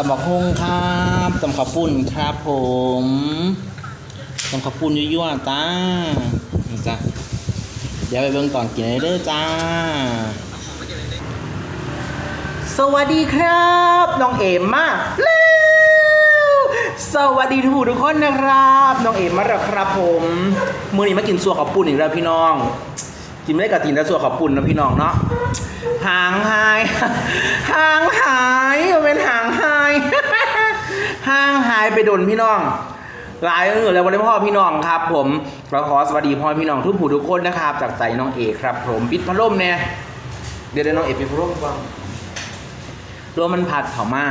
ตำบักฮุ่งครับตำข้าวปุ้นครับผมตำข้าวปุ้นยั่วๆจ้าจ้ะเดี๋ยวไปเบิ่งตอนกินเลยเด้อจ้า สวัสดีครับ น้องเอ๋มมาแล้วสวัสดีทุกผู้ทุกคนนะครับ น้องเอ๋มมาแล้วครับผมมื้อนี้มากินซัวข้าวปุ้นอีกแล้วพี่น้อง กินไม่ได้กระตินแต่ซัวข้าวปุ้นนะพี่น้องเนาะหางหายหางหายเป็นหาง หายหางหายไปโดนพี่น้อง หลายเออแล้ววันนี้พ่อพี่น้องครับ ผมเราขอสวัสดีพ่อพี่น้องทุกผู้ทุกคนนะครับ จากใจน้องเอกครับ ผมปิดพัดลมเนี่ยเดี๋ยวเดี๋ยวน้องเอกปิดพัดลมก่อนรวมมันผัดเขามา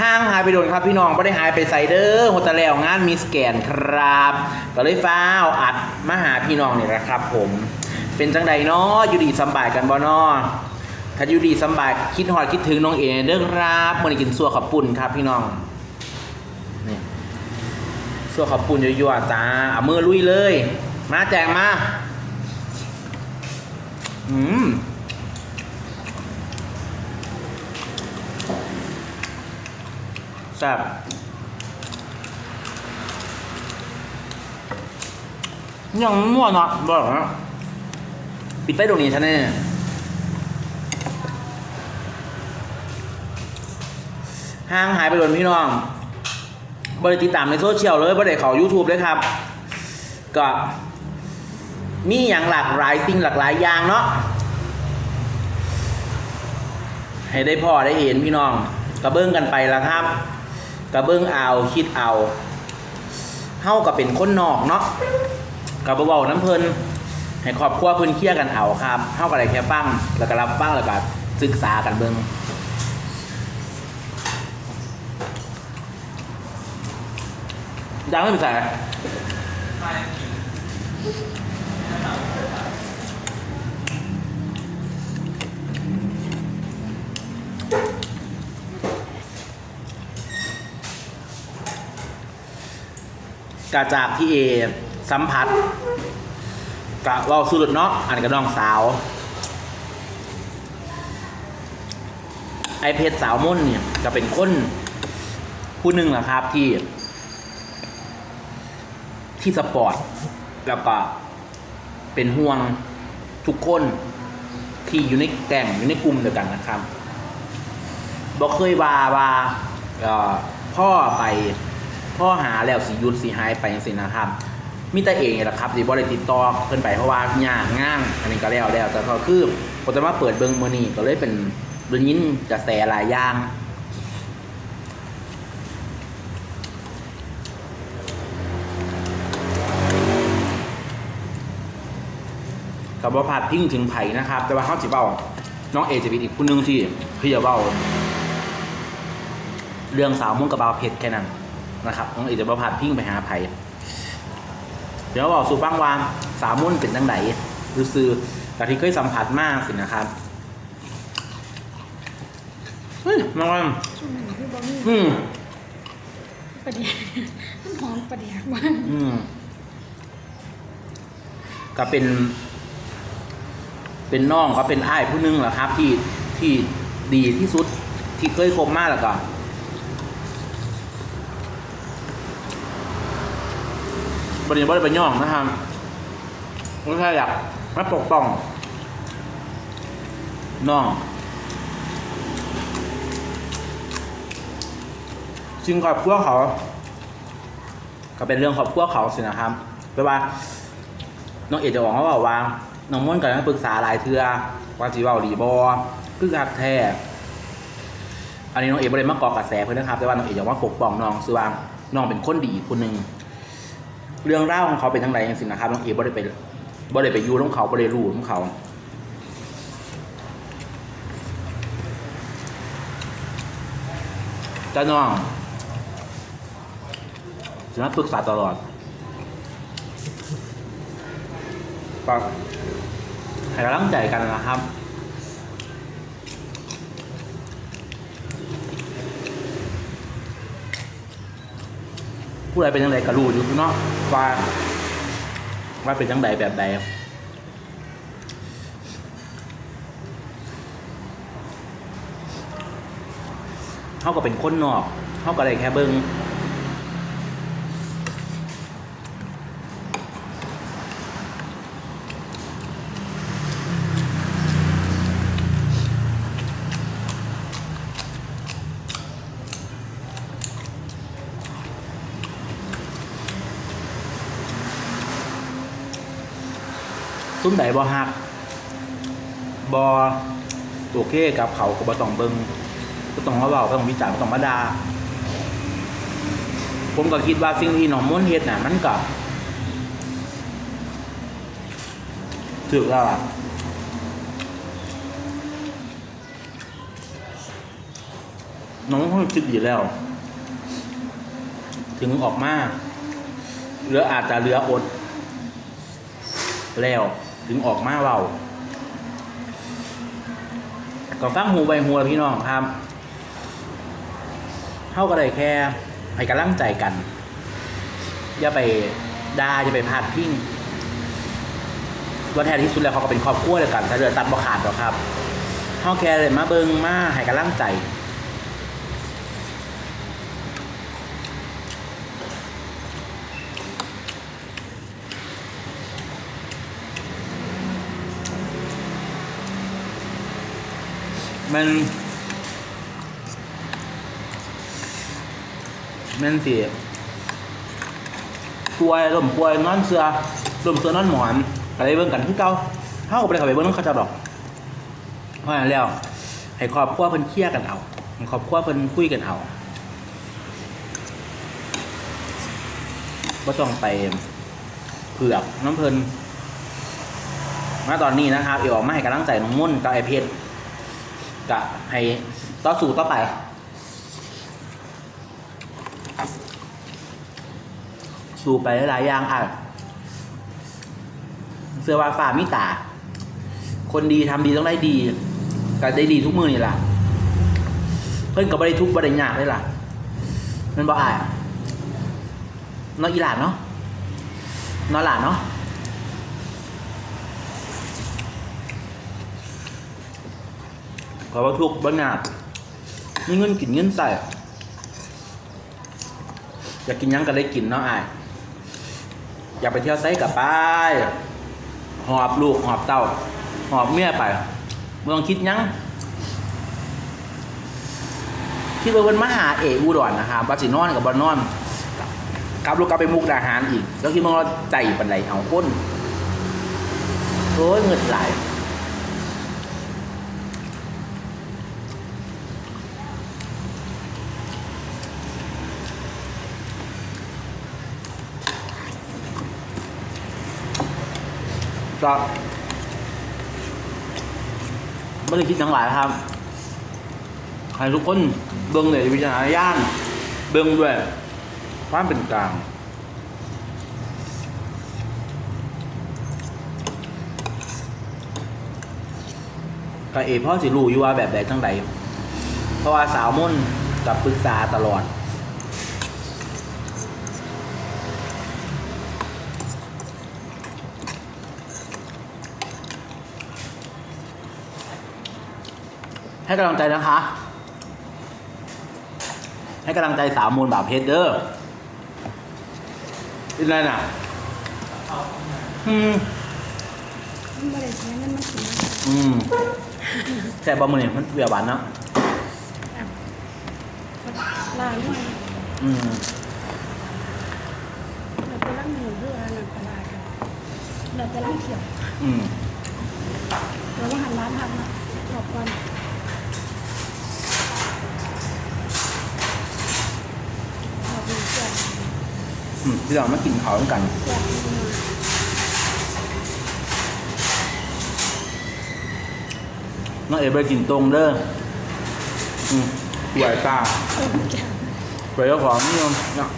ห้างหายไปโดนครับพี่น้องไม่ได้หายไปไซเดอร์โฮตแล้วงานมีสแกนครับก็เลยฟ้าวอัดมาหาพี่น้องนี่แหละครับ ผม เป็นจังใดเนาะอยู่ดีสบายกันบ่เนาะ ถ้าอยู่ดีสบายคิดหอดคิดถึงน้องเอเด้อครับมันกินซัวขับปุ่นครับพี่น้องนี่ซัวขับปุ่นยั่วๆจ้าเอามือลุยเลย มาแจกมาอืมแซ่บยังมั่วเนาะบอกนะปิดไฟตรงนี้ฉันเนี่ย ห่างหายไปโดนพี่น้องบริติดตามในโซเชียลเลยบริเขา YouTube เลยครับ ก็มีอย่างหลากหลายสิ่งหลากหลายอย่างเนาะให้ได้พ่อได้เห็นพี่น้องกระเบื้องกันไปแล้วครับ กระเบื้องเอาคิดเอาเฮากับเป็นคนนอกเนาะกับเบาๆน้ำเพลินให้ครอบครัวเพิ่นเคลียร์กันเอาครับเฮากับอะไรแค่ฟังแล้วก็รับฟังแล้วก็ศึกษากันเบิ่ง ยังไม่เป็นสายกาจากที่เอสัมผัสกะเว่าสุดเนาะอันกับน้องสาว ไอเพชรสาวมุ่นเนี่ยก็เป็นคนผู้หนึ่งแหละครับที่ ที่สปอร์ตแล้วก็เป็นห่วงทุกคนที่อยู่ในแก่งอยู่ในกลุ่มเดียวกันนะครับบอกเคยว่าว่าพ่อไปพ่อหาแล้วสียุดสีหายไปอย่างสินะครับมีแต่เองนี่แหละครับที่บริติดต่อเพิ่นไปเพราะว่าย่างง่าง อันนี้ก็แล้วแล้วแต่ก็คือผมจะมาเปิดเบิงมือนี้ก็เลยเป็นเรื่องยินกระแสหลายอย่าง กับว่าพาดพิงถึงไผ่นะครับ แต่ว่าเขาจิเบ้าน้องเอจะเป็นอีกผู้หนึงที่พี่จะเบ้าเรื่องสาวมุ่งกับเบาวเพชรแค่นั้นนะครับน้องเอจะบ่พาดพิงไปหาไผ่เดี๋ยวบอกสู่บ้างว่าสาวมุ่นเป็นตั้งไหนรู้ซื้อแต่ที่เคยสัมผัสมากสินะครับเฮ้ยน้องช่วงนี้คือบ่มีอืมประเดี๋ยวมันหอมประเดี๋ยวว่าอืมก็เป็น เป็นน้องก็เป็นอ้ายผู้หนึงแหละครับ ที่ที่ดีที่สุดที่เคยคบมากแล้วก็บริเวณบริเวณย่องนะครับไม่ใช่อยากมาปกป้องน้องซึ่งครอบครัวเขา ก็เป็นเรื่องครอบครัวเขาสินะครับแต่ว่า น้องเอกจะบอกเขาบอกว่า น้องม่อนกับนักปรึกษาหลายเทือว่าจีว่าดีบอคือคักแท้อันนี้น้องเอกบริมากอกกระแสเพื่อนนะครับ แต่ว่าน้องเอกอยากว่าปกป้องน้องคือว่าน้องเป็นคนดีคนหนึ่งเรื่องเล่าของเขาเป็นทั้งไรอย่างสินะครับน้องเอกบริไปบริไปยูของเขาบริรู้ของเขาจ้าน้องจะมาปรึกษาตลอดก็ ให้กำลังใจกันนะครับผู้ใดเป็นยังไงก็รู้อยู่เนาะว่าว่าเป็นยังไงแบบใดเท่ากับเป็นคนนอกเท่ากับอะไรแค่เบิ้ง ซุ้มไหนบอหักบอโอเคกับเขาก็บอตองเบิงก็ต้องมาเบาก็ต้องวิจารณ์ก็ต้องมาดาผมก็คิดว่าสิ่งที่น้องม้วนเฮ็ดน่ะมันก็ถูกแล้วล่ะน้องเขาคิดอยู่แล้ว ถึงออกมาเหลืออาจจะเหลืออดแล้ว ถึงออกมาเบาก็ฟังหูใบหูแล้วพี่น้องครับเท่าก็เลยแค่ให้กำลังใจกัน อย่าไปด่าอย่าไปพาดพิงว่าแท้ที่สุดแล้วเขาก็เป็นครอบครัวเดียวกันถ้าเดือตัดบ่ขาดหรอกครับเท่าแค่เลยมาเบิงมาให้กำลังใจ มันมันสิป่วยลมป่วยนอนเสือลมเสือนอนหมอนอะไรเบิ่งกันที่เก่าเฮาไปเข้าไปเบิ่งเขาจ้าดอกเพราะฉะนั้นแล้วให้ครอบครัวเพิ่นเคลียร์กันเอาครอบครัวเพิ่นคุยกันเอาบ่ต้องไปเผือกน้ำเพิ่นมาตอนนี้นะครับเอวออกมาให้กำลังใจน้องมุ่นกับไอเพชร กะให้ต่อสู้ต่อไปสู้ไปหลายอย่างอะเสื้อว่าฝ่ามิตา คนดีทำดีต้องได้ดีก็ได้ดีทุกมือนี่ล่ะ เพิ่นกับบริทุกบริยากเลยล่ะ มันบอกอะเนาะอีหลานเนาะนาะหลานเนาะ ขอว่าทุกบ้านงาดมีเงินกินเงินใส่อยากกินยังก็เลยกินเนาะไออยากไปเที่ยวไซกับไปหอบลูกหอบเต้า หอบเมียไปเมืองคิดยังคิดว่าวันมหาเออุดรนะครับบาสินอนกับบานอนกลับลูกกลับไปมุกดาหารอีก แล้วคิดว่าเราใจปันไหลเอาคนโอ้ยเงินไหลาย ก็ไม่ได้คิดทั้งหลายครับให้ทุกคนเบิ่งเลยวิจารณญาณเบิ่งด้วยความเป็นกลางก็เอพ่อสิรู้อยู่ว่าแบบใดทั้งใดเพราะว่าสาวมุ่นกับปรึกษาตลอด ให้กำลังใจนะคะ ให้กำลังใจสาวมูลบาปเพชรเด้อเป็นไรน่ะอืมมันไม่ได้ใช้เงินมันถึงอืมแซ่บบะมือเนี่ยมันเปรี้ยวหวานเนาะลาด้วยอืมเราไปร่างหนึ่งเพื่ออะไรตลาดกันเราไปร่างเขียวอืม เราก็หันร้านทำนะขอบก่อนขอบคุณเจ้า อืมที่เรามากินข้าวด้วยกันเจ้าที่มาน้องเอ๋ไปกินตรงเด้ออืมสวยตาเออเจ้าสวยเจ้าของนี่เนาะ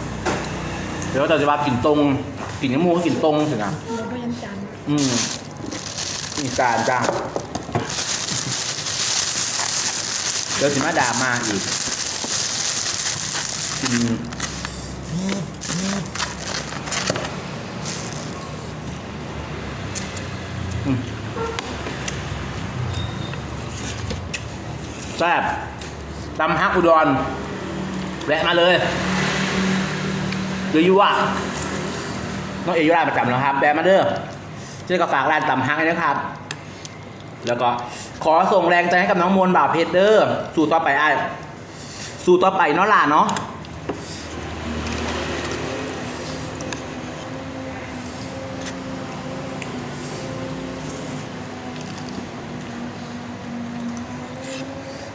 เดี๋ยวเราจะมากินตรงกินน้ำมูกก็กินตรงสินะเราพยันจันอืมมีการจ้าเดี๋ยวสิมาดามาอีกกิน แซ่บตำฮักอุดรแวะมาเลยหรือยู่ว่าน้องเอยู่ร้านประจำแล้วครับแวะมาเด้อเจ๊ก็ฝากร้านตำฮักด้วยนะครับ แล้วก็ขอส่งแรงใจให้กับน้องมวลบ่าวเพชรเด้อสู่ต่อไปไอ้ายสู่ต่อไปเนาะล่ะเนาะ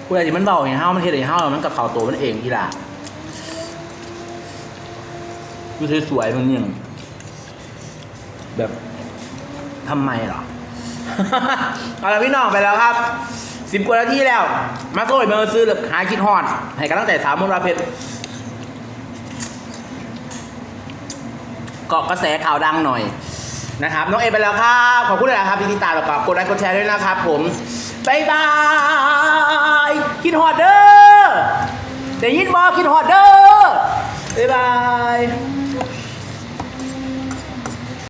ผู้ใดที่มันเบาอย่างเฮามันเฮ็ดให้เฮามันกับเขาตัวมันเองทีละดูสวยๆมันเนี่แบบทำไมหรอ เอาละพี่น้องไปแล้วครับสิบกว่านาทีแล้ว มาโซ่เบอร์ซื้อหรือหาคิดฮอดให้กันตั้งแต่สามโมงราเพชรเกาะกระแสข่าวดังหน่อยนะครับ น้องเอไปแล้วครับ ขอบคุณนะครับที่ติดตามแล้วก็กดไลค์กดแชร์ด้วยนะครับผม บายบายคิดฮอดเด้อได้ยินบอคิดฮอดเด้อบายบาย